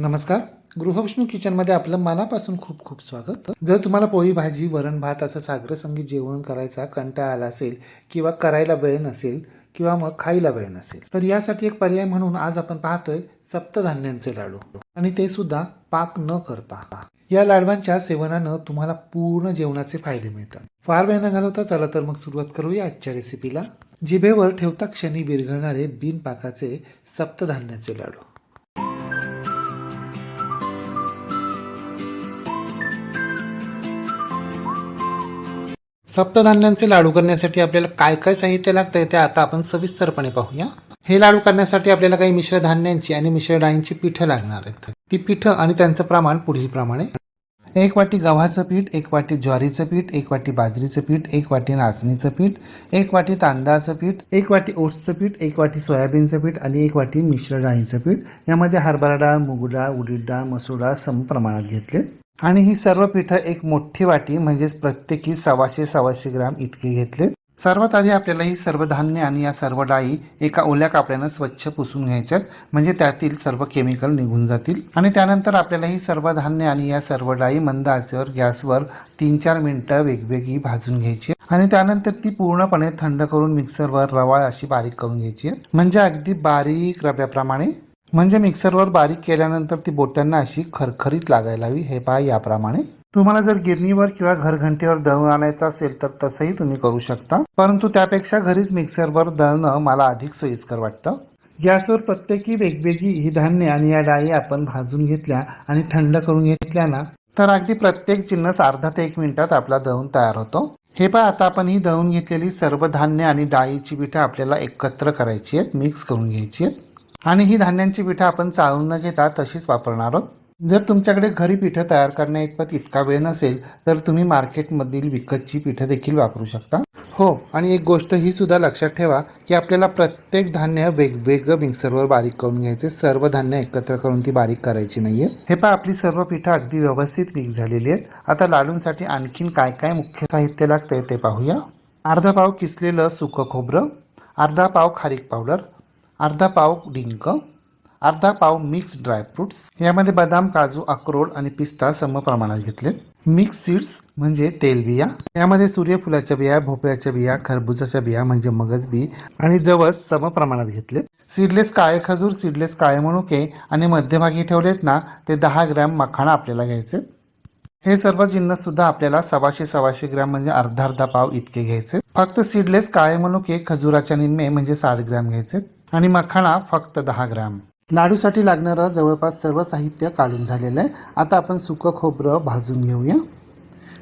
नमस्कार. गृहविष्णू किचनमध्ये आपलं मनापासून खूप खूप स्वागत. जर तुम्हाला पोळी भाजी वरण भात असं सागरसंगीत जेवण करायचा कंटाळा आला असेल किंवा करायला वेळ नसेल किंवा मग खायला वेळ नसेल तर यासाठी एक पर्याय म्हणून आज आपण पाहतोय सप्तधान्यांचे लाडू. आणि ते सुद्धा पाक न करता. या लाडवांच्या सेवनानं तुम्हाला पूर्ण जेवणाचे फायदे मिळतात. फार वेळ न घालवता चला तर मग सुरुवात करूया आजच्या रेसिपीला जिभेवर ठेवता क्षणी विरघळणारे बिनपाकाचे सप्तधान्याचे लाडू. सप्तधान्यांचे लाडू करण्यासाठी आपल्याला काय काय साहित्य लागतंय ते आता आपण सविस्तरपणे पाहूया. हे लाडू करण्यासाठी आपल्याला काही मिश्र धान्यांची आणि मिश्र डाळींची पिठं लागणार आहेत. ती पिठं आणि त्यांचं प्रमाण पुढील प्रमाणे. एक वाटी गव्हाचं पीठ एक वाटी ज्वारीचं पीठ एक वाटी बाजरीचं पीठ एक वाटी नाचणीचं पीठ एक वाटी तांदळाचं पीठ एक वाटी ओट्सचं पीठ एक वाटी सोयाबीनचं पीठ आणि एक वाटी मिश्र डाळीचं पीठ. यामध्ये हरभरा डाळ मूग डाळ उडीद डाळ मसूर डाळ सम प्रमाणात घेतले. आणि ही सर्व पिठं एक मोठी वाटी म्हणजेच प्रत्येकी सव्वाशे सव्वाशे ग्राम इतके घेतले. सर्वात आधी आपल्याला ही सर्व धान्य आणि या सर्व डाळी एका ओल्या कापड्यानं स्वच्छ पुसून घ्यायच्यात म्हणजे त्यातील सर्व केमिकल निघून जातील. आणि त्यानंतर आपल्याला ही सर्व धान्य आणि या सर्व डाळी मंद आचेवर गॅसवर तीन चार मिनिटं वेगवेगळी भाजून घ्यायची. आणि त्यानंतर ती पूर्णपणे थंड करून मिक्सरवर रवाळ अशी बारीक करून घ्यायची. म्हणजे अगदी बारीक रव्याप्रमाणे म्हणजे मिक्सरवर बारीक केल्यानंतर ती बोटांना अशी खरखरीत लागायला हवी. हे पहा याप्रमाणे. तुम्हाला जर गिरणीवर किंवा घरघंटीवर दळून आणायचं असेल तर तसंही तुम्ही करू शकता. परंतु त्यापेक्षा घरीच मिक्सरवर दळणं मला अधिक सोयीस्कर वाटतं. गॅसवर प्रत्येकी वेगवेगळी ही धान्य आणि या डाळी आपण भाजून घेतल्या आणि थंड करून घेतल्या ना तर अगदी प्रत्येक जिन्नस अर्धा ते एक मिनिटात आपला दळून तयार होतो. हे पहा आता आपण ही दळून घेतलेली सर्व धान्य आणि डाळीची पिठं आपल्याला एकत्र करायची आहेत मिक्स करून घ्यायची आहेत. आणि ही धान्यांची पिठं आपण चाळून न घेता तशीच वापरणार आहोत. जर तुमच्याकडे घरी पिठं तयार करण्या इतपत इतका वेळ नसेल तर तुम्ही मार्केटमधील विकतची पिठं देखील वापरू शकता. हो आणि एक गोष्ट ही सुद्धा लक्षात ठेवा की आपल्याला प्रत्येक धान्य वेगवेगळं मिक्सरवर बारीक करून घ्यायचे. सर्व धान्य एकत्र करून ती बारीक करायची नाहीये. हे पहा आपली सर्व पिठं अगदी व्यवस्थित मिक्स झालेली आहेत. आता लाडूंसाठी आणखीन काय काय मुख्य साहित्य लागतंय ते पाहूया. अर्धा पाव किसलेलं सुकं खोबरं अर्धा पाव खारीक पावडर अर्धा पाव डिंक अर्धा पाव मिक्स ड्रायफ्रुट्स यामध्ये बदाम काजू अक्रोड आणि पिस्ता सम प्रमाणात घेतले. मिक्स सीड्स म्हणजे तेलबिया यामध्ये सूर्यफुलाच्या बिया भोपळ्याच्या बिया खरबुजाच्या बिया म्हणजे मगज बी आणि जवस सम प्रमाणात घेतले. सीडलेस काळे खजूर सीडलेस काळे मनुके आणि मध्यभागी ठेवलेत ना ते दहा ग्रॅम मखाणा आपल्याला घ्यायचे. हे सर्व जिन्नस सुद्धा आपल्याला सव्वाशे सव्वाशे ग्रॅम म्हणजे अर्धा अर्धा पाव इतके घ्यायचे. फक्त सीडलेस काळे मनुके खजुराच्या निम्मे म्हणजे साठ ग्रॅम घ्यायचे. आणि मखाणा फक्त दहा ग्रॅम. लाडूसाठी लागणारं जवळपास सर्व साहित्य काढून झालेलं आहे. आता आपण सुकं खोबरं भाजून घेऊया.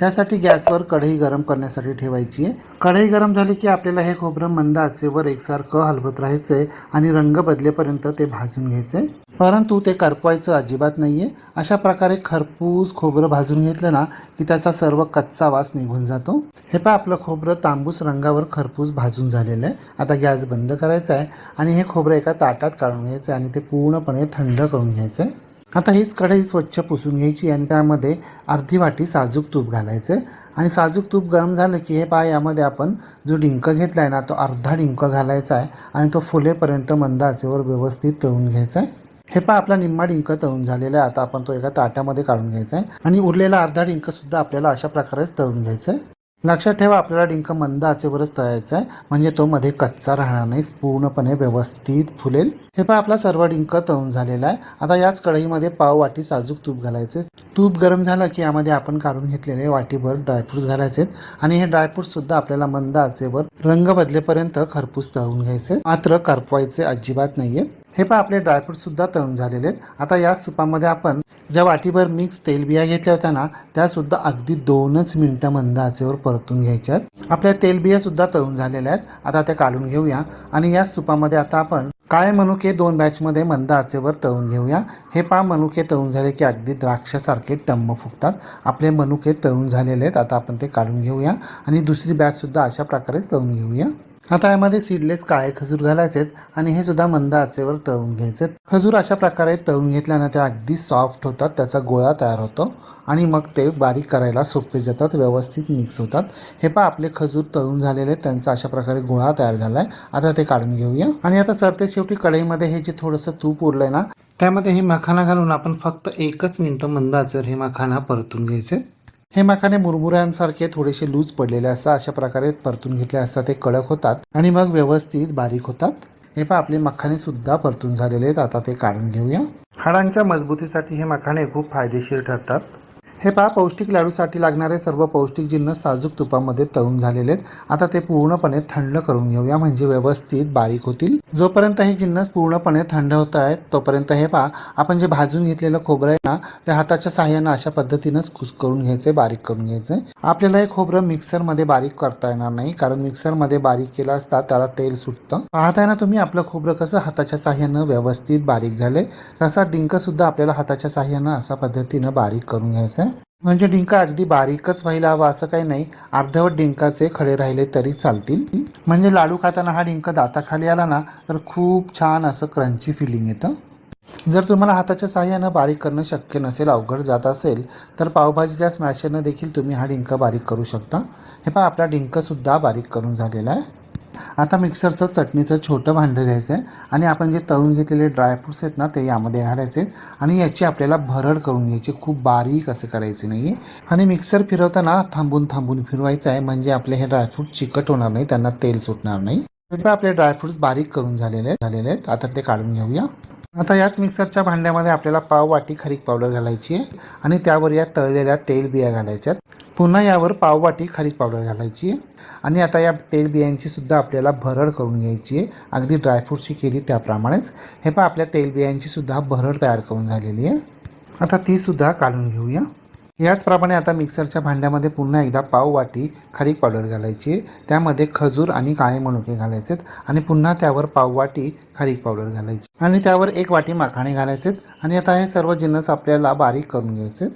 त्यासाठी गॅसवर कढई गरम करण्यासाठी ठेवायची आहे. कढई गरम झाली की आपल्याला हे खोबरं मंद आचेवर एकसारखं हलवत राहायचं आहे आणि रंग बदलेपर्यंत ते भाजून घ्यायचं आहे परंतु ते करपवायचं अजिबात नाही आहे अशा प्रकारे खरपूस खोबरं भाजून घेतलं ना की त्याचा सर्व कच्चा वास निघून जातो. हे पहा आपलं खोबरं तांबूस रंगावर खरपूस भाजून झालेलं आहे. आता गॅस बंद करायचा आहे आणि हे खोबरं एका ताटात काढून घ्यायचं आहे आणि ते पूर्णपणे थंड करून घ्यायचं आहे. आता हीच कढई स्वच्छ पुसून घ्यायची आणि त्यामध्ये अर्धी वाटी साजूक तूप घालायचं आहे. आणि साजूक तूप गरम झालं की हे पहा यामध्ये आपण जो डिंक घेतला आहे ना तो अर्धा डिंक घालायचा आहे आणि तो फुलेपर्यंत मंद आचेवर व्यवस्थित तळून घ्यायचा आहे. हे पहा आपला निम्मा डिंक तळून झालेला आहे. आता आपण तो एका ताटामध्ये काढून घ्यायचा आहे आणि उरलेला अर्धा डिंक सुद्धा आपल्याला अशा प्रकारेच तळून घ्यायचा आहे लक्षात ठेवा आपल्याला डिंक मंद आचेवरच तळायचा आहे म्हणजे तो मध्ये कच्चा राहणार नाही पूर्णपणे व्यवस्थित फुलेल. हे पहा आपला सर्व डिंक तळून झालेला आहे. आता याच कढईमध्ये पाव वाटी साजूक तूप घालायचे तूप गरम झालं की यामध्ये आपण काढून घेतलेले वाटीभर ड्रायफ्रुट्स घालायचे आणि हे ड्रायफ्रुट्स सुद्धा आपल्याला मंद आचेवर रंग बदलेपर्यंत खरपूस तळून घ्यायचे. मात्र करपवायचे अजिबात नाहीये हे पहा आपले ड्रायफ्रूट सुद्धा तळून झालेले आहेत. आता याच तुपामध्ये आपण ज्या वाटीभर मिक्स तेलबिया घेतल्या होत्या ना त्यासुद्धा अगदी दोनच मिनटं मंद आचेवर परतून घ्यायच्या आहेत. आपल्या तेलबिया सुद्धा तळून झालेल्या आहेत. आता त्या काढून घेऊया. आणि याच तुपामध्ये आता आपण काळे मनुके दोन बॅचमध्ये मंद आचेवर तळून घेऊया. हे पहा मनुके तळून झाले की अगदी द्राक्षासारखे टम्म फुगतात. आपले मनुके तळून झालेले आहेत. आता आपण ते काढून घेऊया. आणि दुसरी बॅच सुद्धा अशा प्रकारे तळून घेऊया. आता यामध्ये सीडलेस काळे खजूर घालायचे आणि हे सुद्धा मंद आचेवर तळून घ्यायचे खजूर अशा प्रकारे तळून घेतल्यानं ते अगदी सॉफ्ट होतात त्याचा गोळा तयार होतो आणि मग ते बारीक करायला सोपे जातात व्यवस्थित मिक्स होतात. हे पहा आपले खजूर तळून झालेले आहेत, त्यांचा अशा प्रकारे गोळा तयार झाला आहे आता ते काढून घेऊया. आणि आता सरते शेवटी कढईमध्ये हे जे थोडंसं तूप उरलंय ना त्यामध्ये हे मखाना घालून आपण फक्त एकच मिनटं मंद आचेवर हे मखाना परतून घ्यायचे. हे मखाने मुरमुऱ्यांसारखे थोडेसे लूज पडलेले असतात. अशा प्रकारे परतून घेतले असतात. ते कडक होतात आणि मग व्यवस्थित बारीक होतात. हे पहा आपले मखाने सुद्धा परतून झालेले आहेत. आता ते काढून घेऊया. हाडांच्या मजबूतीसाठी हे मखाने खूप फायदेशीर ठरतात. हे पहा पौष्टिक लाडूसाठी लागणारे सर्व पौष्टिक जिन्नस साजूक तुपामध्ये तळून झालेले आहेत. आता ते पूर्णपणे थंड करून घेऊया म्हणजे व्यवस्थित बारीक होतील. जोपर्यंत हे जिन्नस पूर्णपणे थंड होत आहेत तोपर्यंत हे पहा आपण जे भाजून घेतलेलं खोबरं आहे ना ते हाताच्या सहाय्यानं अशा पद्धतीनंच कुस करून घ्यायचे बारीक करून घ्यायचे. आपल्याला हे खोबरं मिक्सरमध्ये बारीक करता येणार नाही कारण मिक्सरमध्ये बारीक केलं असता त्याला तेल सुटतं. पाहताय ना तुम्ही आपलं खोबरं कसं हाताच्या सहाय्यानं व्यवस्थित बारीक झालंय. तसा डिंक सुद्धा आपल्याला हाताच्या सहाय्यानं अशा पद्धतीनं बारीक करून घ्यायचं म्हणजे डिंक अगदी बारीकच व्हायला हवा असं काही नाही. अर्धवट डिंकाचे खडे राहिले तरी चालतील. म्हणजे लाडू खाताना हा डिंक दाताखाली आला ना तर खूप छान असं क्रंची फिलिंग येतं. जर तुम्हाला हाताच्या साह्यानं बारीक करणं शक्य नसेल अवघड जात असेल तर पावभाजीच्या स्मॅशरनं देखील तुम्ही हा डिंक बारीक करू शकता. हे पहा आपला डिंकसुद्धा बारीक करून झालेला आहे. आता मिक्सरचं चटणीचं छोटं भांडं घ्यायचं आहे आणि आपण जे तळून घेतलेले ड्रायफ्रुट्स आहेत ना ते यामध्ये घालायचे आहेत आणि याची आपल्याला भरड करून घ्यायची खूप बारीक असं करायचं नाही आणि मिक्सर फिरवताना थांबून थांबून फिरवायचं आहे म्हणजे आपले हे ड्रायफ्रूट चिकट होणार नाही त्यांना तेल सुटणार नाही. आपले ड्रायफ्रुट्स बारीक करून झालेले आहेत झालेले आहेत. आता ते काढून घेऊया. आता याच मिक्सरच्या भांड्यामध्ये आपल्याला पाव वाटी खरीक पावडर घालायची आहे. आणि त्यावर या तळलेल्या तेल बिया घालायच्यात. पुन्हा यावर पाववाटी खारीक पावडर घालायची. आहे आणि आता या तेल बियांची सुद्धा आपल्याला भरड करून घ्यायची आहे. अगदी ड्रायफ्रूटची केली त्याप्रमाणेच. हे पण आपल्या तेल बियांची सुद्धा भरड तयार करून झालेली आहे. आता ती सुद्धा काढून घेऊया. याचप्रमाणे आता मिक्सरच्या भांड्यामध्ये पुन्हा एकदा पाव वाटी खारीक पावडर घालायची आहे. त्यामध्ये खजूर आणि काळे मनुके घालायचे आणि पुन्हा त्यावर पाव वाटी खारीक पावडर घालायची आणि त्यावर एक वाटी माखाणे घालायचे आणि आता हे सर्व जिन्नस आपल्याला बारीक करून घ्यायचे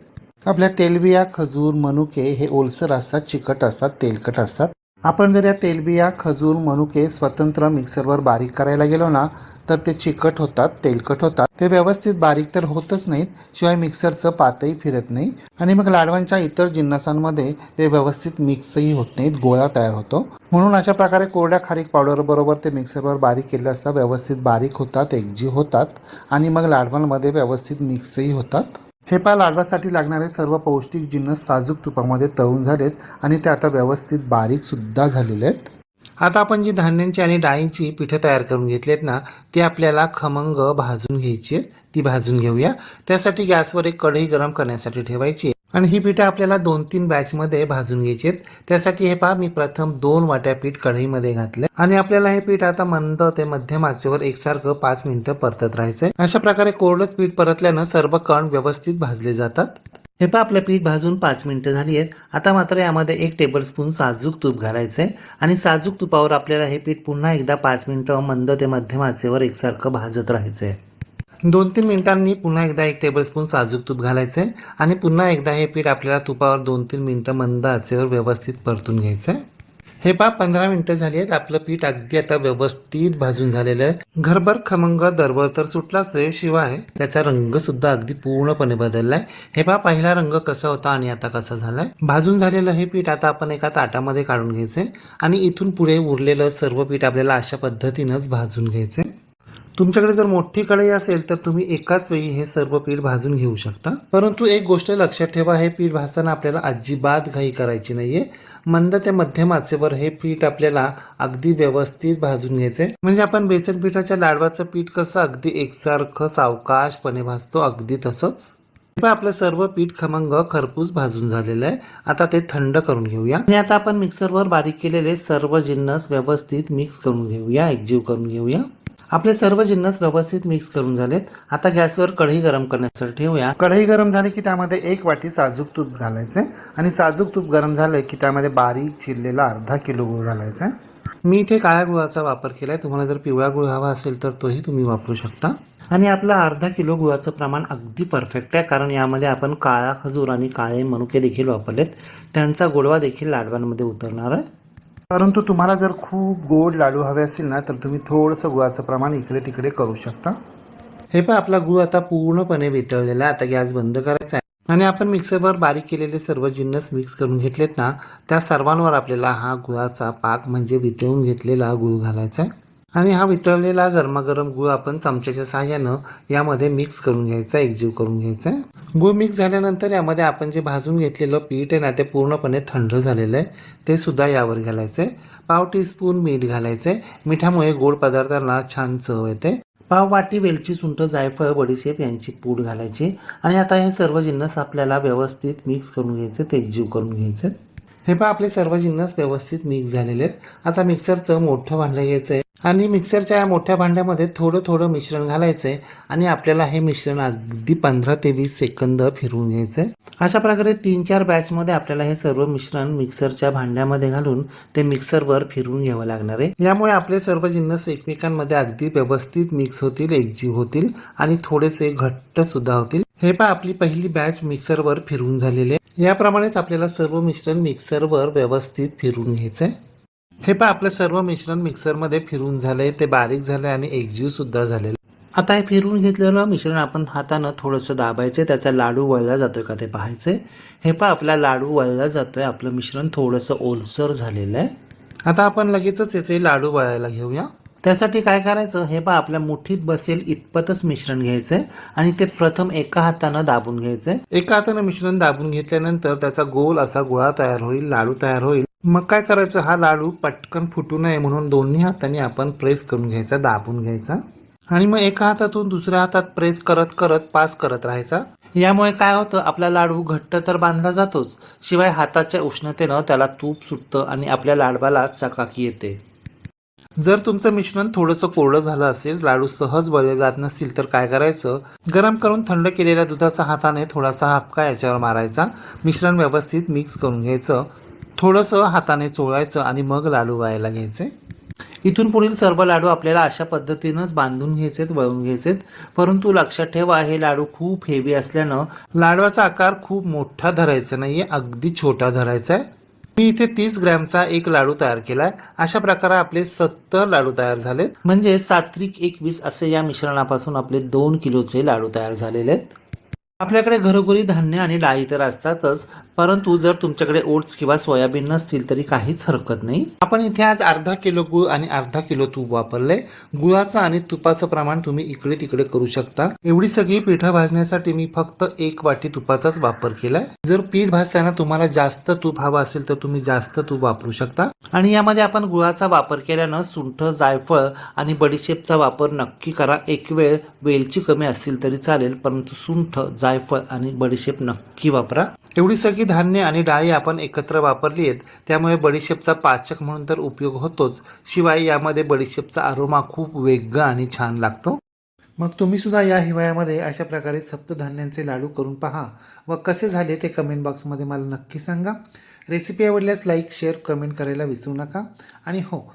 आपल्या तेलबिया खजूर मनुके हे ओलसर असतात चिकट असतात तेलकट असतात. आपण जर या तेलबिया खजूर मनुके स्वतंत्र मिक्सरवर बारीक करायला गेलो ना तर ते चिकट होतात तेलकट होतात. ते व्यवस्थित बारीक तर होतच नाहीत शिवाय मिक्सरचं पातही फिरत नाही. आणि मग लाडवांच्या इतर जिन्नसांमध्ये ते व्यवस्थित मिक्सही होत नाहीत गोळा तयार होतो. म्हणून अशा प्रकारे कोरड्या खारीक पावडर बरोबर ते मिक्सरवर बारीक केले असता व्यवस्थित बारीक होतात एकजीव होतात. आणि मग लाडवांमध्ये व्यवस्थित मिक्सही होतात. हे पा लाडवासाठी लागणारे सर्व पौष्टिक जिन्नस साजूक तुपामध्ये तळून झालेत आणि ते आता व्यवस्थित बारीक सुद्धा झालेले आहेत. आता आपण जी धान्यांची आणि डाळींची पिठं तयार करून घेतली आहेत ना ती आपल्याला खमंग भाजून घ्यायची आहेत. ती भाजून घेऊया. त्यासाठी गॅसवर एक कढई गरम करण्यासाठी ठेवायची आहे. आणि ही पिठं आपल्याला दोन तीन बॅचमध्ये भाजून घ्यायची आहेत. त्यासाठी हे पहा मी प्रथम दोन वाट्या पीठ कढईमध्ये घातले आणि आपल्याला हे पीठ आता मंद ते मध्यम आचेवर एकसारखं पाच मिनिटं परतत राहायचंय. अशा प्रकारे कोरडंच पीठ परतल्यानं सर्व कण व्यवस्थित भाजले जातात. हे पहा आपलं पीठ भाजून पाच मिनिटं झाली आहेत. आता मात्र यामध्ये एक टेबलस्पून साजूक तूप घालायचं आहे आणि साजूक तुपावर आपल्याला हे पीठ पुन्हा एकदा पाच मिनिटं मंद ते मध्यम आचेवर एकसारखं भाजत राहायचं आहे दोन तीन मिनिटांनी पुन्हा एकदा एक टेबलस्पून साजूक तूप घालायचं आहे आणि पुन्हा एकदा हे पीठ आपल्याला तुपावर दोन तीन मिनटं मंद आचेवर व्यवस्थित परतून घ्यायचं आहे हे पा पंधरा मिनटं झाली आहेत. आपलं पीठ अगदी आता व्यवस्थित भाजून झालेलं आहे. घरभर खमंग दरवळ तर सुटलाच आहे. शिवाय त्याचा रंग सुद्धा अगदी पूर्णपणे बदललाय. हे पा पहिला रंग कसा होता आणि आता कसा झालाय? भाजून झालेलं हे पीठ आता आपण एका ताटामध्ये काढून घ्यायचंय आणि इथून पुढे उरलेलं सर्व पीठ आपल्याला अशा पद्धतीनंच भाजून घ्यायचंय. तुमच्याकडे जर मोठी कढई असेल तर तुम्ही एकाच वेळी हे सर्व पीठ भाजून घेऊ शकता. परंतु एक गोष्ट लक्षात ठेवा हे पीठ भाजताना आपल्याला अजिबात घाई करायची नाहीये. मंद ते मध्यम आचेवर हे पीठ आपल्याला अगदी व्यवस्थित भाजून घ्यायचंय. म्हणजे आपण बेसन पिठाच्या लाडवाचं पीठ कसं अगदी एकसारखं सावकाशपणे भाजतो अगदी तसंच. आपलं सर्व पीठ खमंग खरपूस भाजून झालेलं आहे. आता ते थंड करून घेऊया. आणि आता आपण मिक्सरवर बारीक केलेले सर्व जिन्नस व्यवस्थित मिक्स करून घेऊया एकजीव करून घेऊया. आपले सर्व जिन्नस व्यवस्थित मिक्स करून झालेत. आता गॅसवर कढई गरम करण्यासाठी ठेवूया. कढई गरम झाली की त्यामध्ये एक वाटी साजूक तूप घालायचे आणि साजूक तूप गरम झालं की त्यामध्ये बारीक चिरलेला अर्धा किलो गुळ घालायचा. मी इथे काळ्या गुळाचा वापर केलाय. तुम्हाला जर पिवळा गुळ हवा असेल तर तोही तुम्ही वापरू शकता. आणि आपला अर्धा किलो गुळाचं प्रमाण अगदी परफेक्ट आहे कारण यामध्ये आपण काळा खजूर आणि काळे मनुके देखील वापरलेत. त्यांचा गोडवा देखील लाडवांमध्ये उतरणार आहे. परंतु तुम्हाला जर खूप गोड लाडू हवे असतील ना तर तुम्ही थोडंसं गुळाचं प्रमाण इकडे तिकडे करू शकता. हे पण आपला गुळ आता पूर्णपणे वितळलेला आहे. आता गॅस बंद करायचा आहे. आणि आपण मिक्सरवर बारीक केलेले सर्व जिन्नस मिक्स करून घेतलेत ना त्या सर्वांवर आपल्याला हा गुळाचा पाक म्हणजे वितळून घेतलेला गुळ घालायचा आहे. आणि हा वितळलेला गरमागरम गुळ आपण चमच्याच्या सहाय्यानं यामध्ये मिक्स करून घ्यायचा एकजीव करून घ्यायचा. गुळ मिक्स झाल्यानंतर यामध्ये आपण जे भाजून घेतलेलं पीठ आहे ना ते पूर्णपणे थंड झालेलं आहे. ते सुद्धा यावर घालायचं आहे पाव टीस्पून मीठ घालायचं आहे मिठामुळे गोड पदार्थांना छान चव येते. पाव वाटी वेलची सुंठ जायफळ बडीशेप यांची पूड घालायची. आणि आता हे सर्व जिन्नस आपल्याला व्यवस्थित मिक्स करून घ्यायचे ते एकजीव करून घ्यायचे. हे पहा आपले सर्व जिन्नस व्यवस्थित मिक्स झालेले आहेत. आता मिक्सरचं मोठं भांडं घ्यायचं आहे आणि मिक्सरच्या या मोठ्या भांड्यामध्ये थोडं थोडं मिश्रण घालायचं आहे आणि आपल्याला हे मिश्रण अगदी पंधरा ते वीस सेकंद फिरवून घ्यायचं आहे अशा प्रकारे तीन चार बॅचमध्ये आपल्याला हे सर्व मिश्रण मिक्सरच्या भांड्यामध्ये घालून ते मिक्सरवर फिरवून घ्यावं लागणार आहे. यामुळे आपले सर्व जिन्नस एकमेकांमध्ये अगदी व्यवस्थित मिक्स होतील एकजीव होतील आणि थोडेसे घट्ट सुद्धा होतील. हे पहा आपली पहिली बॅच मिक्सरवर फिरवून झालेली आहे. याप्रमाणेच आपल्याला सर्व मिश्रण मिक्सरवर व्यवस्थित फिरून घ्यायचं आहे हे पहा आपलं सर्व मिश्रण मिक्सरमध्ये फिरून झालंय ते बारीक झालंय आणि एकजीवसुद्धा झालेलं आता हे फिरून घेतलेलं मिश्रण आपण हातानं थोडंसं दाबायचं त्याचा लाडू वळला जातोय का ते पाहायचंय. हे पहा आपला लाडू वळला जातोय आपलं मिश्रण थोडंसं ओलसर झालेलं आहे. आता आपण लगेचच याचे लाडू वळायला घेऊया. त्यासाठी काय करायचं? हे पहा आपल्या मुठीत बसेल इतपतच मिश्रण घ्यायचंय आणि ते प्रथम एका हातानं दाबून घ्यायचंय. एका हातानं मिश्रण दाबून घेतल्यानंतर त्याचा गोल असा गोळा तयार होईल लाडू तयार होईल. मग काय करायचं? हा लाडू पटकन फुटू नये म्हणून दोन्ही हातांनी आपण प्रेस करून घ्यायचा दाबून घ्यायचा. आणि मग एका हातातून दुसऱ्या हातात प्रेस करत करत पास करत राहायचा. यामुळे काय होतं? आपला लाडू घट्ट तर बांधला जातोच शिवाय हाताच्या उष्णतेनं त्याला तूप सुटतं आणि आपल्या लाडबाला चकाकी येते. जर तुमचं मिश्रण थोडंसं कोरडं झालं असेल लाडू सहज बळले जात नसतील तर काय करायचं? गरम करून थंड केलेल्या दुधाचा हाताने थोडासा हापका याच्यावर मारायचा. मिश्रण व्यवस्थित मिक्स करून घ्यायचं. थोडंसं हाताने चोळायचं आणि मग लाडू व्हायला घ्यायचे. इथून पुढील सर्व लाडू आपल्याला अशा पद्धतीनंच बांधून घ्यायचेत वळून घ्यायचेत. परंतु लक्षात ठेवा हे लाडू खूप हेवी असल्यानं लाडवाचा आकार खूप मोठा धरायचा नाही आहे अगदी छोटा धरायचा आहे मी इथे तीस ग्रॅमचा एक लाडू तयार केलाय. अशा प्रकारे आपले सत्तर लाडू तयार झालेत. म्हणजे सात्विक एकवीस असे या मिश्रणापासून आपले दोन किलोचे लाडू तयार झालेले आहेत. आपल्याकडे घरोघरी धान्य आणि डाळी तर असतातच परंतु जर तुमच्याकडे ओट्स किंवा सोयाबीन नसतील तरी काहीच हरकत नाही. आपण इथे आज अर्धा किलो गुळ आणि अर्धा किलो तूप वापरले गुळाचं आणि तुपाचं प्रमाण तुम्ही इकडे तिकडे करू शकता. एवढी सगळी पिठं भाजण्यासाठी मी फक्त एक वाटी तुपाचाच वापर केलाय. जर पीठ भाजताना तुम्हाला जास्त तूप हवं असेल तर तुम्ही जास्त तूप वापरू शकता. आणि यामध्ये आपण गुळाचा वापर केल्यानं सुंठ जायफळ आणि बडीशेपचा वापर नक्की करा. एक वेळ वेलची कमी असतील तरी चालेल परंतु सुंठ जायफळ आणि बडीशेप नक्की वापरा. एवढी सगळी धान्य आणि डाळी आपण एकत्र वापरली आहेत त्यामुळे बडीशेपचा पाचक म्हणून तर उपयोग होतोच. शिवाय यामध्ये बडीशेपचा अरोमा खूप वेगळा आणि छान लागतो. मग तुम्ही सुद्धा या हिवाळ्यामध्ये अशा प्रकारे सप्तधान्यांचे लाडू करून पहा. व कसे झाले ते कमेंट बॉक्समध्ये मला नक्की सांगा. रेसिपी आवडल्यास लाईक शेअर कमेंट करायला विसरू नका. आणि हो